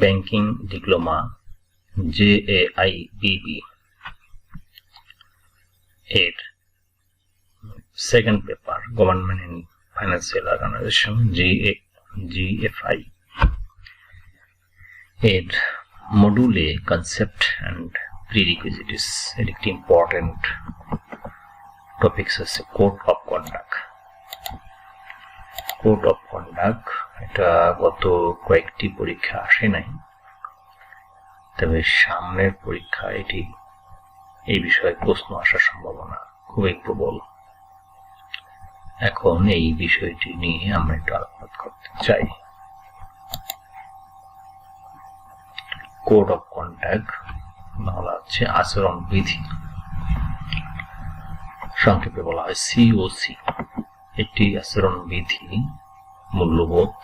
Banking diploma জেএআইবিবি এর second paper government in financial organisation GA GFI এর মডুলে concept and প্রিরিকুইজিটিস এর একটি ইম্পর্টেন্ট টপিকস হচ্ছে code of conduct code of conduct এটা গত কয়েকটি পরীক্ষা আসে নাই। তবে সামনের পরীক্ষা এটি এই বিষয়ে প্রশ্ন আসার সম্ভাবনা খুবই প্রবল। এখন এই বিষয়টি নিয়ে আমরা একটু আলোচনা করতে চাই। কোড অফ কন্ডাক্ট বাংলা হচ্ছে আচরণ বিধি সংক্ষেপে বলা হয় সিওসি এটি আচরণ বিধি মূল্যবোধ,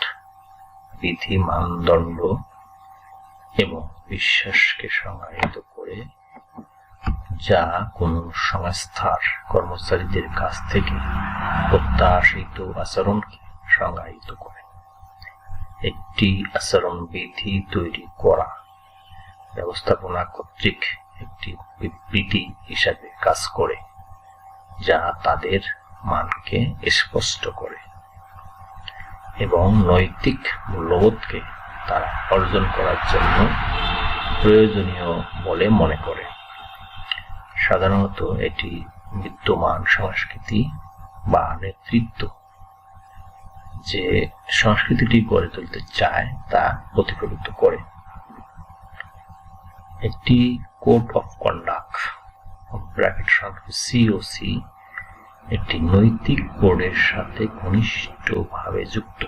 বিধি মানদণ্ড এবং বিশ্বাসকে সংজ্ঞায়িত করে যা কোনো সংস্থার কর্মচারীদের কাছ থেকে প্রত্যাশিত আচরণকে সংজ্ঞায়িত করে। একটি আচরণ বিধি তৈরি করা ব্যবস্থাপনা কর্তৃক একটি বিবৃতি হিসাবে কাজ করে, যা তাদের মানকে স্পষ্ট করে। এবং নৈতিক মূল্যবোধকে তারা অর্জন করার জন্য প্রয়োজনীয় বলে মনে করে। সাধারণত এটি বিদ্যমান সংস্কৃতি বা নেতৃত্ব। যে সংস্কৃতিটি গড়ে তুলতে চায়, তা প্রতিফলিত করে। একটি কোড অফ কন্ডাক্ট, ব্র্যাকেট সংখ্যা সিওসি একটি নৈতিক কোডের সাথে ঘনিষ্ঠভাবে যুক্ত।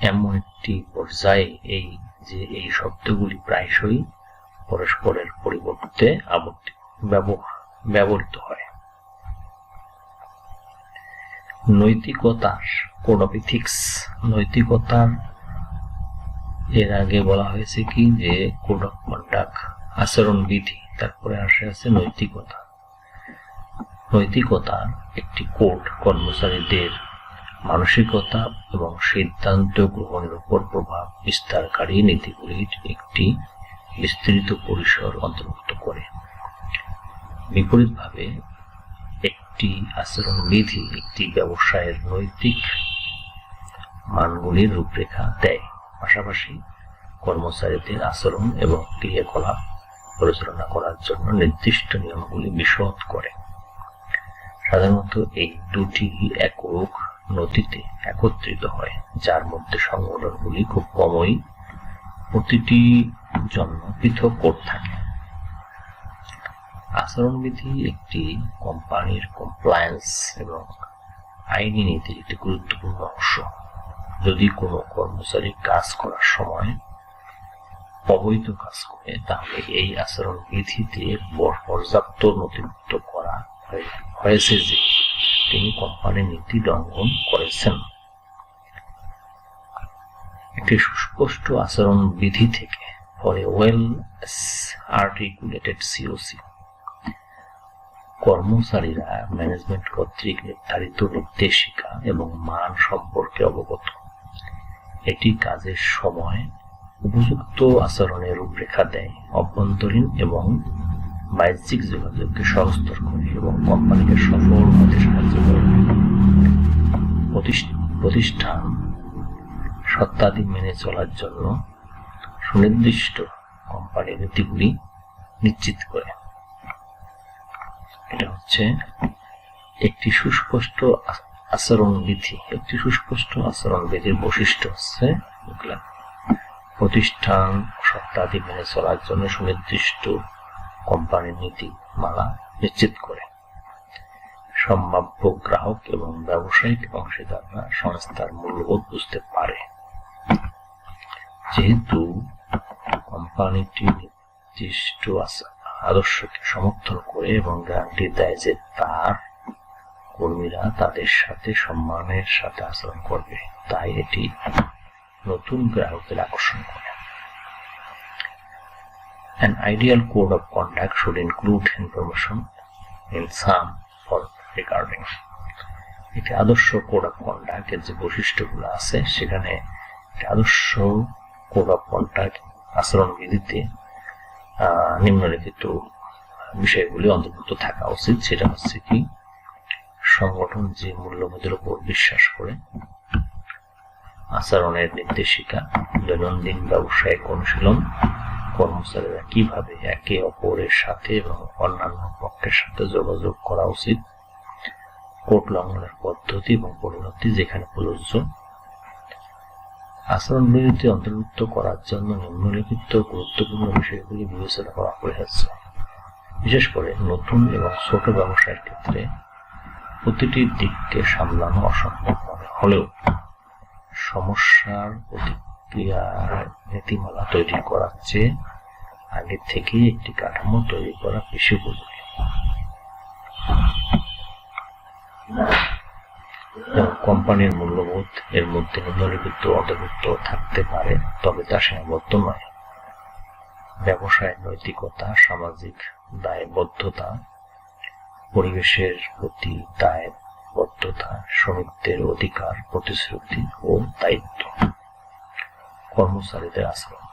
এমন একটি পর্যায়ে এই যে এই শব্দগুলি প্রায়শই পরস্পরের পরিবর্তে আবর্তিত ব্যবহৃত হয়। নৈতিকতার কোড অফ ইথিক্স নৈতিকতার, এর আগে বলা হয়েছে কি যে কোড অফ কন্ডাক্ট আচরণ বিধি তারপরে আসে আছে নৈতিকতা। নৈতিকতা একটি কোর্ট কর্মচারীদের মানসিকতা এবং সিদ্ধান্ত গ্রহণের উপর প্রভাব বিস্তারকারী নীতিগুলির একটি বিস্তৃত পরিসর অন্তর্ভুক্ত করে। বিপরীতভাবে, একটি আচরণ বিধি একটি ব্যবসায়ের নৈতিক মানগুলির রূপরেখা দেয়। পাশাপাশি, কর্মচারীদের আচরণ এবং ক্রিয়াকলাপ পরিচালনা করার জন্য নির্দিষ্ট নিয়মগুলি বিশদ করে। সাধারণত এই দুটি একক নথিতে একত্রিত হয়, যার মধ্যে সংগঠনগুলি খুব কমই প্রতিটি জন্য পৃথক কোড থাকে। আচরণবিধি একটি কোম্পানির কমপ্লায়েন্স এবং আইনি নীতির একটি গুরুত্বপূর্ণ অংশ। যদি কোনো কর্মচারী কাজ করার সময় অবৈধ কাজ করে, তাহলে এই আচরণবিধিতে পর্যাপ্ত নথিভুক্ত করা হয়েছে যে তিনি কোম্পানির নীতি লঙ্ঘন করেছেন। একটি সুস্পষ্ট আচরণ বিধি থেকে পরে ওয়েল আর্টিকুলেটেড সিওসি কর্মচারীরা ম্যানেজমেন্ট কর্তৃক নির্ধারিত নির্দেশিকা এবং মান সম্পর্কে অবগত। এটি কাজের সময় উপযুক্ত আচরণের রূপরেখা দেয়, অভ্যন্তরীণ এবং বাহ্যিক যোগাযোগকে সহজতর করে এবং কোম্পানিকে সফল হতে সাহায্য করে। প্রতিষ্ঠান সত্তাদি মেনে চলার জন্য সুনির্দিষ্ট কোম্পানির নীতিগুলি নিশ্চিত করে। এটা হচ্ছে একটি সুস্পষ্ট আচরণ বিধি। একটি সুস্পষ্ট আচরণ বিধির বৈশিষ্ট্য হচ্ছে প্রতিষ্ঠান সত্তাদি মেনে চলার জন্য সুনির্দিষ্ট কোম্পানির নীতি মালা নিশ্চিত করে। সম্ভাব্য গ্রাহক এবং ব্যবসায়িক অংশীদাররা সংস্থার মূল্যবোধ বুঝতে পারে। যেহেতু কোম্পানিটি নির্দিষ্ট আদর্শকে সমর্থন করে এবং গ্যারান্টি দেয় যে তার কর্মীরা তাদের সাথে সম্মানের সাথে আচরণ করবে, তাই এটি নতুন গ্রাহকদের আকর্ষণ করে। An ideal code of conduct should include information in some for regarding. একটি আদর্শ কোড অফ কন্ডাক্ট এর যে বৈশিষ্ট্যগুলো আছে সেখানে আদর্শ কোড অফ কন্ট্যাক্ট আচরণবিধিতে নিম্নলিখিত বিষয়গুলি অন্তর্ভুক্ত থাকা উচিত। সেটা হচ্ছে কি, সংগঠন যে মূল্যবোধের উপর বিশ্বাস করে, আচরণের নির্দেশিকা, দৈনন্দিন ব্যবসায়িক অনুশীলন কর্মচারীরা কীভাবে একে অপরের সাথে এবং অন্যান্য পক্ষের সাথে যোগাযোগ করা উচিত কোর্ট লঙ্ঘনের পদ্ধতি এবং পরিণতি যেখানে প্রযোজ্য, আচরণ আচরণবিধিতে অন্তর্ভুক্ত করার জন্য নিম্নলিখিত গুরুত্বপূর্ণ বিষয়গুলি বিবেচনা করা হয়েছে বিশেষ করে নতুন এবং ছোট ব্যবসায়ের ক্ষেত্রে প্রতিটি দিককে সামলানো অসম্ভব মনে হলেও সমস্যার প্রতিক্রিয়ার নীতিমালা তৈরি করার চেয়ে আগে থেকেই একটি কাঠামো তৈরি করা বেশি উপযোগী। কোম্পানির মূল্যবোধ, এর মধ্যে নিম্নলিখিত অন্তর্ভুক্ত থাকতে পারে, তবে তা সীমাবদ্ধ নয়। ব্যবসায়ের নৈতিকতা, সামাজিক দায়বদ্ধতা, পরিবেশের প্রতি দায়বদ্ধতা, শ্রমিকদের অধিকার, প্রতিশ্রুতি ও দায়িত্ব। কর্মচারীদের আচরণ।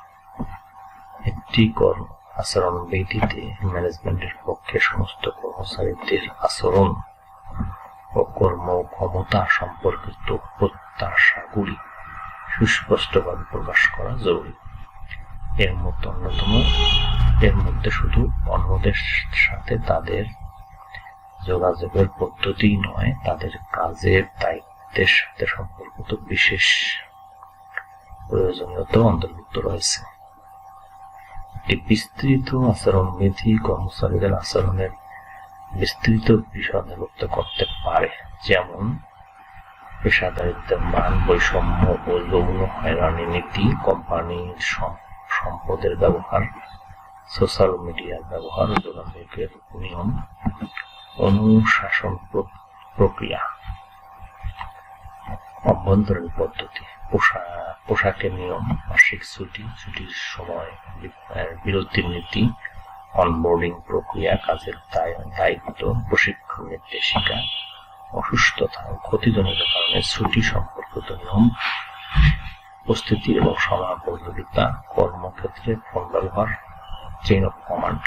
একটি কর্ম আচরণ বিধিতে ম্যানেজমেন্টের পক্ষে সমস্ত কর্মচারীদের আচরণ ও কর্ম ক্ষমতা সম্পর্কিত প্রত্যাশাগুলি সুস্পষ্টভাবে প্রকাশ করা জরুরি। এর মধ্যে অন্যতম, এর মধ্যে শুধু অন্যদের সাথে তাদের যোগাযোগের পদ্ধতি নয়, তাদের কাজের দায়িত্বের সাথে সম্পর্কিত বিশেষ প্রয়োজনীয়তা অন্তর্ভুক্ত রয়েছে। একটি বিস্তৃত আচরণবিধি কর্মচারীদের আচরণের বিস্তৃত বিষয় অন্তর্ভুক্ত করতে পারে, যেমন পেশাদারিত্বের মান, বৈষম্য ও যৌন হয়রানি নীতি, কোম্পানির সম- সম্পদের ব্যবহার, সোশ্যাল মিডিয়ার ব্যবহার, যোগাযোগের নিয়ম, অনুশাসন প্র- প্রক্রিয়া। অভ্যন্তরীণ পদ্ধতি পোশাক পোশাকের নিয়ম, মাসিক ছুটি, ছুটির সময় বিরতির নীতি অনবোর্ডিং প্রক্রিয়া, কাজের দায়- দায়িত্ব, প্রশিক্ষণ নির্দেশিকা, অসুস্থতা ক্ষতিজনিত কারণে ছুটি সম্পর্কিত নিয়ম উপস্থিতি এবং সময়াবদ্ধতা কর্মক্ষেত্রে ফোন ব্যবহার চেইন অফ কমান্ড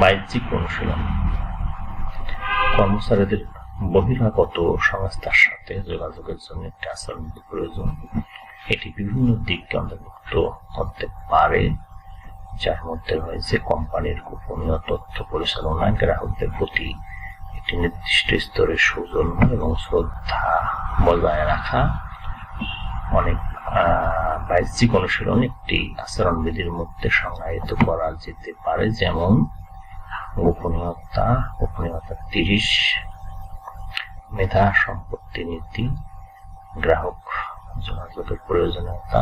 বাহ্যিক অনুশীলন। কর্মচারীদের বহিরাগত সংস্থার সাথে যোগাযোগের জন্য একটি আচরণ প্রয়োজন। এটি বিভিন্ন দিককে অন্তর্ভুক্ত করতে পারে, যার মধ্যে রয়েছে কোম্পানির গোপনীয় তথ্য পরিচালনা, গ্রাহকদের প্রতি একটি নির্দিষ্ট স্তরের সৌজন্য এবং শ্রদ্ধা বজায় রাখা। অনেক বাহ্যিক অনুশীলন একটি আচরণবিধির মধ্যে সংজ্ঞায়িত করা যেতে পারে, যেমন গোপনীয়তা গোপনীয়তা তিরিশ মেধা সম্পত্তি নীতি গ্রাহক যোগাযোগের প্রয়োজনীয়তা